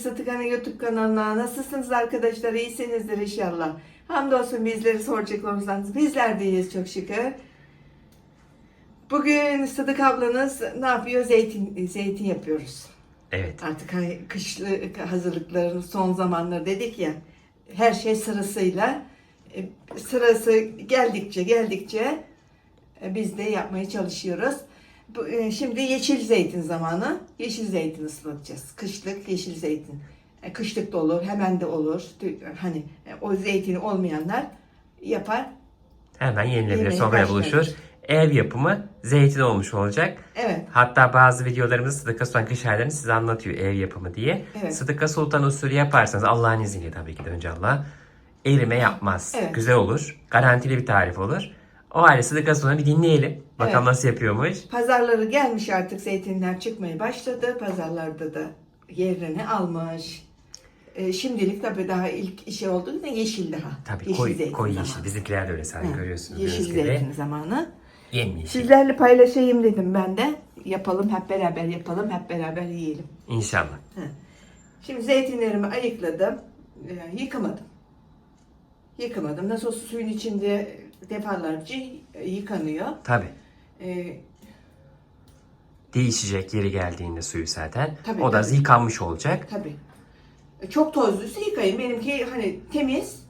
Satıkan'ın YouTube kanalına. Nasılsınız arkadaşlar? İyisinizdir inşallah. Hamdolsun bizleri soracak olursanız bizler de iyiyiz çok şükür. Bugün Sıdık ablanız ne yapıyor? Zeytin zeytin yapıyoruz. Evet. Artık hani kışlı hazırlıkların son zamanları dedik ya. Her şey sırasıyla e, sırası geldikçe geldikçe e, biz de yapmaya çalışıyoruz. E, Şimdi yeşil zeytin zamanı. Yeşil zeytin ıslatacağız. Kışlık yeşil zeytin. E, Kışlık da olur, hemen de olur. Hani e, o zeytini olmayanlar yapar. Hemen yenilebilir. Başlarız. buluşur. Ev yapımı zeytin olmuş olacak. Evet. Hatta bazı videolarımızda Sıdıka Sultan kış aylarını size anlatıyor ev yapımı diye. Evet. Sıdıka Sultan usulü yaparsanız Allah'ın izniyle tabii ki de önce Allah. Erime yapmaz. Evet. Güzel olur. Garantili bir tarif olur. O Sıdıka Sultan'ı bir dinleyelim. Bakalım Evet. nasıl yapıyormuş. Pazarları gelmiş artık zeytinler çıkmaya başladı. Pazarlarda da yerini almış. E, şimdilik tabii daha ilk işi olduğu için yeşil daha. Tabii yeşil koyu, zeytin koyu zamanı. yeşil. Bizimkiler de öyle sadece görüyorsunuz. Yeşil gördüğünüz gibi. zeytin zamanı. Yemyeşil. Sizlerle paylaşayım dedim ben de. Yapalım hep beraber yapalım hep beraber yiyelim. İnşallah. Şimdi zeytinlerimi ayıkladım. e, yıkamadım. Yıkamadım. Nasıl olsa suyun içinde defalarca yıkanıyor. Tabii. E, Değişecek yeri geldiğinde suyu zaten. Tabii, o da tabii. yıkanmış olacak. Tabii. Çok tozluysa yıkayın. Benimki hani temiz.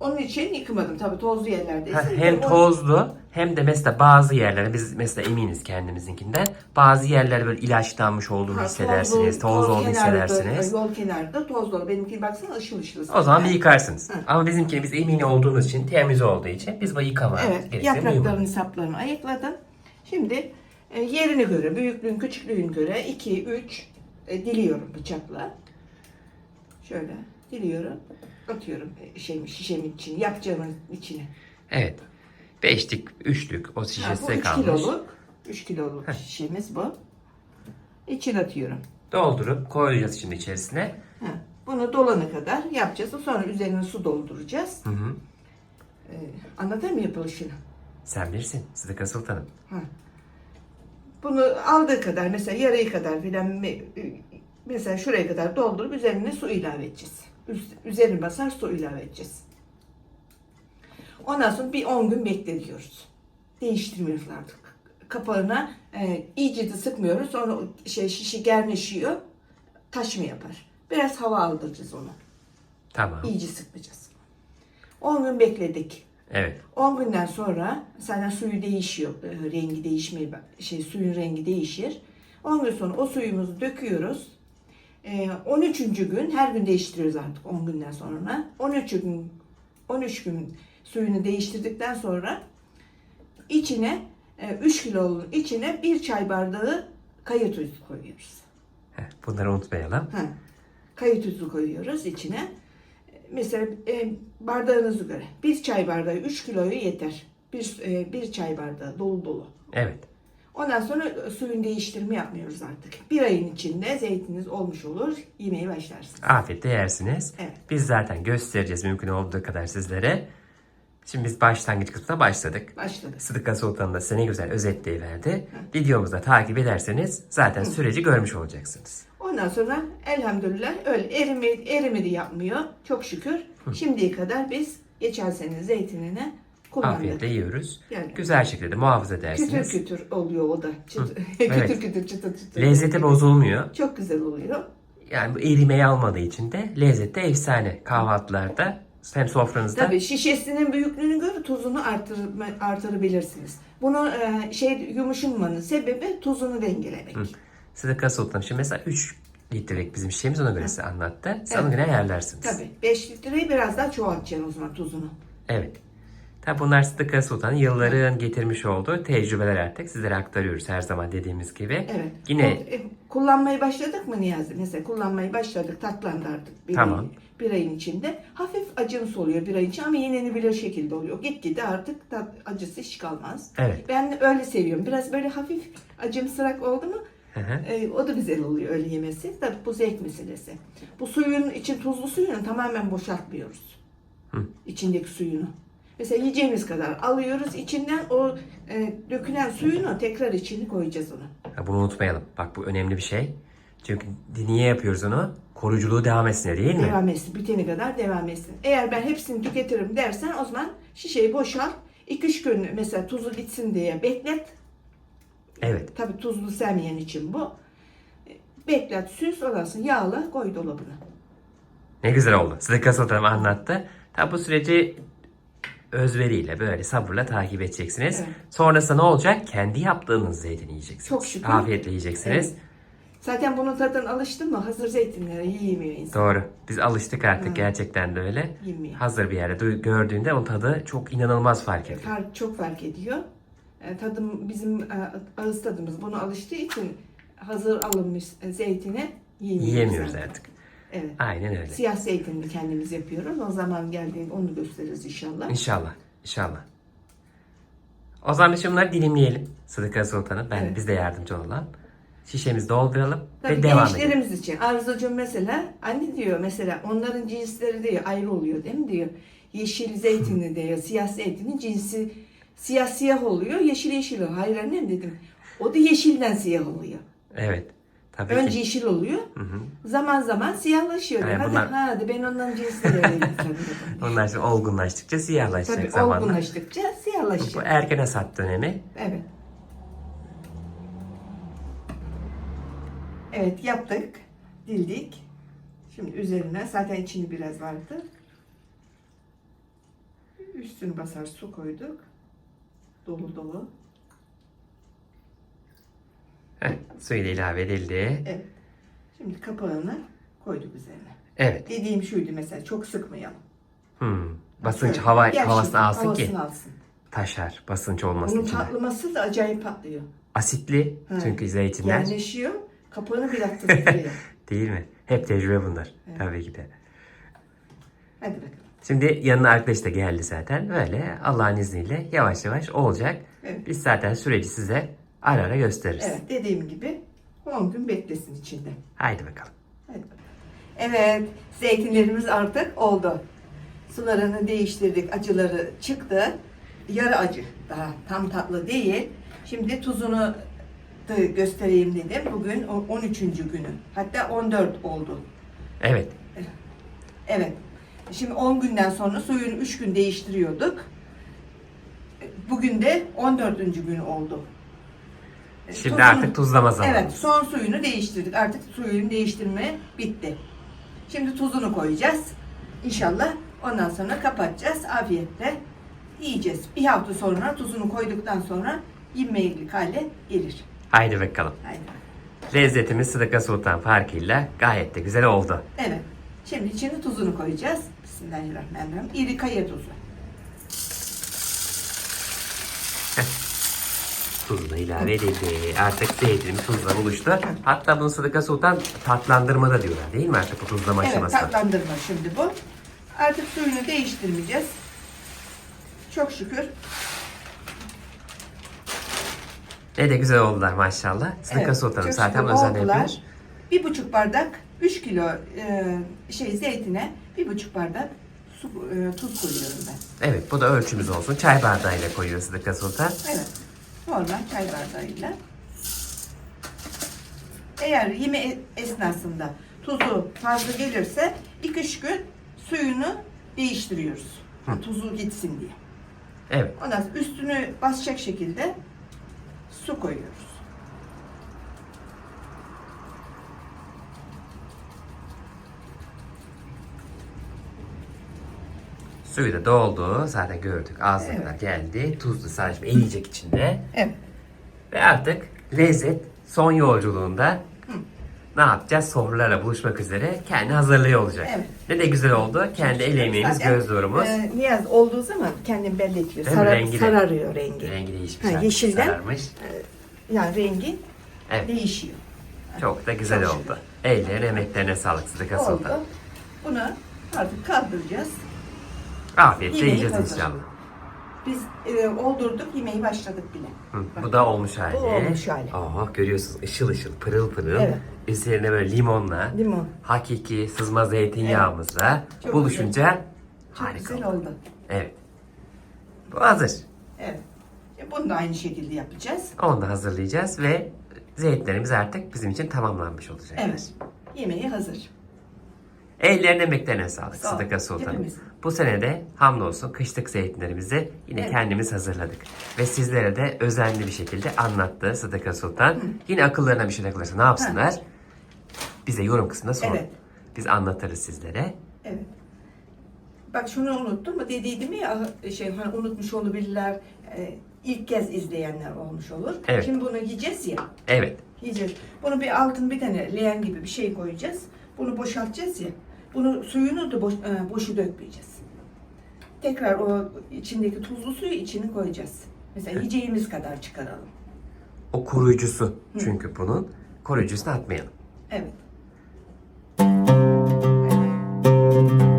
Onun için yıkamadım. Tabii tozlu yerlerdeyse. Ha, hem tozlu hem de mesela bazı yerlere biz mesela eminiz kendimizinkinden bazı yerlere böyle ilaçlanmış olduğunu Ha, hissedersiniz. toz toz olduğunu kenarda, hissedersiniz. Yol kenarında tozlu olur. Benimki baksana ışıl ışıl. O zaman bir yıkarsınız. Ama bizimkini biz emin olduğumuz için temiz olduğu için biz bu yıkama Evet, gerektiğini yapraklarını, duymadık. saplarını ayıkladım. Şimdi e, yerine göre, büyüklüğün, küçüklüğün göre 2, 3 e, diliyorum bıçakla. Şöyle diliyorum. Atıyorum e, şeyin, şişemin içine, yapacağımın içine. Evet. Beşlik, üçlük o şişe bu size 3 kalmış. kiloluk, 3 kiloluk şişemiz bu. İçine atıyorum. Doldurup koyacağız şimdi içerisine. Ha, bunu dolana kadar yapacağız. Sonra üzerine su dolduracağız. Hı hı. Ee, anladın mı yapılışını? Sen bilirsin Sıdıka Sultanım. Ha. Bunu aldığı kadar mesela yarıyı kadar filan me- mesela şuraya kadar doldurup üzerine su ilave edeceğiz. Üzerine basar su ilave edeceğiz. Ondan sonra bir 10 gün bekletiyoruz. Değiştirmiyoruz artık. Kapağına e, iyice de sıkmıyoruz. Sonra şey şişi gerneşiyor. Taş mı yapar? Biraz hava aldıracağız ona. Tamam. İyice sıkmayacağız. 10 gün bekledik. Evet. 10 günden sonra zaten suyu değişiyor. e, Rengi değişmeye şey suyun rengi değişir. 10 gün sonra o suyumuzu döküyoruz. E, 13. gün her gün değiştiriyoruz artık 10 günden sonra. 13 gün 13 gün suyunu değiştirdikten sonra içine 3 kilonun içine bir çay bardağı kaya tuzu koyuyoruz. Bunları unutmayalım. Ha, kaya tuzu koyuyoruz içine. Mesela e, bardağınızı göre. Bir çay bardağı 3 kiloyu yeter. Bir, e, bir çay bardağı dolu dolu. Evet. Ondan sonra suyun değiştirme yapmıyoruz artık. Bir ayın içinde zeytiniz olmuş olur. Yemeye başlarsınız. Afiyetle yersiniz. Evet. Biz zaten göstereceğiz mümkün olduğu kadar sizlere. Şimdi biz başlangıç kısmına başladık. Başladık. Sıdıka Sultan da size ne güzel özetleyiverdi. Videomuzu da takip ederseniz zaten süreci görmüş olacaksınız. Ondan sonra elhamdülillah öyle erimi, erimedi yapmıyor. Çok şükür. Şimdiye kadar biz geçen sene zeytinini kullandık. Afiyetle yiyoruz. Yani- Güzel şekilde de muhafaza Kütür edersiniz. kütür oluyor o da. Çıt, Evet. kütür kütür çıtır çıtır. Lezzeti bozulmuyor. Çok güzel oluyor. Yani bu erimeyi almadığı için de lezzette efsane. Kahvaltılarda hem sofranızda Tabii şişesinin büyüklüğünü göre tuzunu artırma, artırabilirsiniz. Bunu e, şey yumuşamanın sebebi tuzunu dengelemek. Sıdıka Sultan şimdi mesela 3 litrelik bizim şişemiz ona göre size anlattı. Siz ona göre ayarlarsınız. Tabii 5 litreyi biraz daha çoğaltacaksın o zaman tuzunu. Evet. Tabi bunlar Sıdıka Sultan'ın yılların getirmiş olduğu tecrübeler artık sizlere aktarıyoruz her zaman dediğimiz gibi. Evet. Yine e, kullanmayı başladık mı Niyazi? Mesela kullanmayı başladık, tatlandı artık bir, Tamam. bir ayın içinde. Hafif acımsı oluyor bir ay için ama yenilebilir şekilde oluyor. Gitgide artık tat, acısı hiç kalmaz. Evet. Ben öyle seviyorum. Biraz böyle hafif acımsırak oldu mu Hı hı. e, o da güzel oluyor öyle yemesi. Tabii bu zevk meselesi. Bu suyun için tuzlu suyunu tamamen boşaltmıyoruz. Hı. İçindeki suyunu. Mesela yiyeceğimiz kadar alıyoruz içinden o e, dökülen suyunu tekrar içine koyacağız onu. Ha, Bunu unutmayalım. Bak bu önemli bir şey. Çünkü niye yapıyoruz onu? Koruyuculuğu devam etsin değil mi? Devam etsin. Bitene kadar devam etsin. Eğer ben hepsini tüketirim dersen o zaman şişeyi boşalt. 2-3 gün mesela tuzu gitsin diye beklet. Evet. Tabii tuzlu sevmeyen için bu. Beklet, süs olasın, yağla, koy dolabına. Ne güzel oldu. Size kasıtlarım anlattı. Tabi bu süreci özveriyle böyle sabırla takip edeceksiniz. Evet. Sonrasında ne olacak? Kendi yaptığınız zeytini yiyeceksiniz. Çok şükür. Afiyetle yiyeceksiniz. Evet. Zaten bunun tadına alıştın mı? Hazır zeytinlere yiyemiyor insan. Doğru. Biz alıştık artık Hı. gerçekten de öyle. Yemiyor. Hazır bir yerde gördüğünde onun tadı çok inanılmaz fark ediyor. Fark, çok fark ediyor. E, tadım bizim e, ağız tadımız buna alıştığı için hazır alınmış zeytini yiyemiyoruz. Yiyemiyoruz artık. artık. Evet. Aynen öyle. Siyah zeytinini kendimiz yapıyoruz. O zaman geldiğinde onu gösteririz inşallah. İnşallah. İnşallah. O zaman biz bunları dilimleyelim. Sıdıka Sultan'ın. Ben, Evet. Biz de yardımcı olalım. Şişemizi dolduralım Tabii ve devam edelim. gençlerimiz için. Arzucuğum mesela anne diyor mesela onların cinsleri diyor ayrı oluyor değil mi diyor. Yeşil zeytinli diyor. Siyah zeytinin cinsi siyah siyah oluyor. Yeşil yeşil oluyor. Hayır annem dedim. O da yeşilden siyah oluyor. Evet. Tabii Önce ki. yeşil oluyor. Hı hı. Zaman zaman siyahlaşıyor. Aynen, hadi bunlar- hadi ben ondan cinsleri vereyim. Onlar şimdi olgunlaştıkça siyahlaşacak Tabii zamanla. olgunlaştıkça Bu siyahlaşacak. erken hasat dönemi. Evet. Evet yaptık. Dildik. Şimdi üzerine zaten içinde biraz vardı. Üstünü basar su koyduk. Dolu dolu. Da ilave edildi. Evet. Şimdi kapağını koyduk üzerine. Evet. Dediğim şuydu mesela çok sıkmayalım. Hmm. Basınç Şöyle, hava gerçekten havasını alsın ki havasını alsın. taşar. Basınç olmasın Bunun içinde. patlaması da acayip patlıyor. Asitli Ha. çünkü zeytinler. Yerleşiyor. Kapağını bir attırıyor. Değil mi? Hep tecrübe bunlar. Tabii ki de. Hadi bakalım. Şimdi yanına arkadaş da geldi zaten. Böyle Allah'ın izniyle yavaş yavaş olacak. Evet. Biz zaten süreci size ara ara gösteririz. Evet dediğim gibi 10 gün beklesin içinde. Haydi bakalım. Bakalım. Evet zeytinlerimiz artık oldu. Sularını değiştirdik. Acıları çıktı. Yarı acı. Daha tam tatlı değil. Şimdi tuzunu da göstereyim dedim. Bugün o 13. günü. Hatta 14 oldu. Evet. Evet. Şimdi 10 günden sonra suyunu 3 gün değiştiriyorduk. Bugün de 14. gün oldu. Şimdi Tuzunu- artık tuzlama zamanı. Evet, son suyunu değiştirdik. Artık suyunu değiştirme bitti. Şimdi tuzunu koyacağız. İnşallah ondan sonra kapatacağız. Afiyetle yiyeceğiz. Bir hafta sonra tuzunu koyduktan sonra yemeğilik hale gelir. Haydi bakalım. Haydi. Lezzetimiz Sıdıka Sultan farkıyla gayet de güzel oldu. Evet. Şimdi içine tuzunu koyacağız. Bismillahirrahmanirrahim. İri kaya tuzu. Tuzunu ilave edildi. Artık zeytinimiz tuzla buluştu. Hatta bunu Sıdıka Sultan tatlandırma da diyorlar değil mi artık bu tuzlama Evet, aşamasında? tatlandırma şimdi bu. Artık suyunu değiştirmeyeceğiz. Çok şükür. Ne de güzel oldular maşallah. Sıdıka Evet, Sultan'ım çok zaten özel yapıyor. Bir buçuk bardak 3 kilo e, şey zeytine bir buçuk bardak su, e, tuz koyuyorum ben. Evet bu da ölçümüz olsun. Çay bardağıyla koyuyor Sıdıka Sultan. Evet. Normal çay bardağıyla. Eğer yeme esnasında tuzu fazla gelirse 2-3 gün suyunu değiştiriyoruz. Hı. Tuzu gitsin diye. Evet. Ondan sonra üstünü basacak şekilde su koyuyoruz. Suyu da doldu. Zaten gördük. Ağzına Evet. kadar geldi. Tuzlu sadece eriyecek içinde. Evet. Ve artık lezzet son yolculuğunda ne yapacağız? Sofralara buluşmak üzere kendi hazırlığı olacak. Evet. Ne de güzel oldu. Kendi el emeğimiz, Zaten, göz nurumuz. E, niyaz olduğu zaman kendim belli. Değil mi? Sarar- Rengi de- sararıyor rengi. Rengi değişmiş. Ha, artık, yeşilden- Sararmış. Yani rengi Evet. değişiyor. Çok da güzel Çok oldu. Ellerine, emeklerine sağlık Sıdıka Oldu. Sultan. Bunu artık kaldıracağız. Afiyetle Yemeği yiyeceğiz hazır. inşallah. Biz e, oldurduk, yemeği başladık bile. Hı, Bak. bu da olmuş hali. Bu olmuş hali. Oh, görüyorsunuz ışıl ışıl, pırıl pırıl. Evet. Üzerine böyle limonla, Limon. hakiki sızma zeytinyağımızla Çok buluşunca Çok harika güzel oldu. oldu. Evet. Bu hazır. Evet. E, bunu da aynı şekilde yapacağız. Onu da hazırlayacağız ve zeytinlerimiz artık bizim için tamamlanmış olacak. Evet. Yemeği hazır. Ellerine emeklerine sağlık Sağ ol. Sıdıka Sultanım. Hepimizin. Bu sene de hamdolsun kışlık zeytinlerimizi yine Evet. kendimiz hazırladık. Ve sizlere de özenli bir şekilde anlattı Sıdıka Sultan. Yine akıllarına bir şey takılırsa ne yapsınlar? Bize yorum kısmında sorun. Evet. Biz anlatırız sizlere. Evet. Bak şunu unuttum mu dediydim ya şey hani unutmuş olabilirler. e, ilk kez izleyenler olmuş olur. Evet. Şimdi bunu yiyeceğiz ya. Evet. Yiyeceğiz. Bunu bir altın bir tane leğen gibi bir şey koyacağız. Bunu boşaltacağız ya. Bunu suyunu da boş, e, boşu dökmeyeceğiz. Tekrar o içindeki tuzlu suyu içine koyacağız. Mesela yiyeceğimiz kadar çıkaralım. O koruyucusu çünkü bunun. Koruyucusunu atmayalım. Evet. Evet,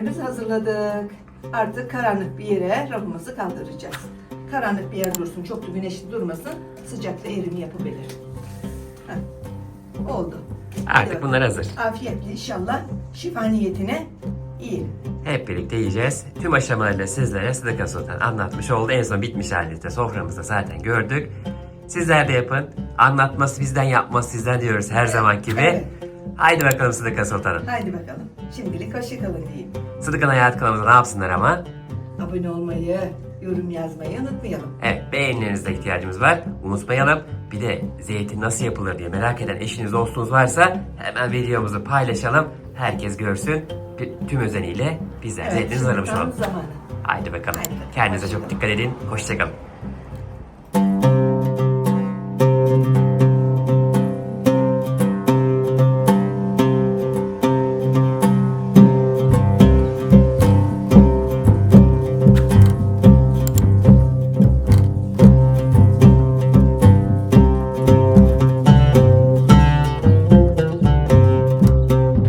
zeytinlerimizi hazırladık. Artık karanlık bir yere rafımızı kaldıracağız. Karanlık bir yer dursun, çok da güneşli durmasın. Sıcakta erim yapabilir. Heh, Oldu. Artık bakalım. bunlar hazır. Afiyetle inşallah şifa niyetine yiyelim. Hep birlikte yiyeceğiz. Tüm aşamalarıyla sizlere Sıdıka Sultan anlatmış oldu. En son bitmiş halinde soframızda zaten gördük. Sizler de yapın. Anlatması bizden yapması sizden diyoruz her zaman gibi. Evet. Haydi bakalım Sıdıka Sultanım. Haydi bakalım. Şimdilik hoşçakalın diyeyim. Sıdıkan Hayat kanalımıza ne yapsınlar ama? Abone olmayı, yorum yazmayı unutmayalım. Evet beğenilerinize ihtiyacımız var. Unutmayalım. Bir de zeytin nasıl yapılır diye merak eden eşiniz dostunuz varsa hemen videomuzu paylaşalım. Herkes görsün. Tü- Tüm özeniyle bizler Evet, zeytini hazırlamış olalım. Haydi bakalım. Haydi. Kendinize çok Hoşçakalın. dikkat edin. Hoşçakalın.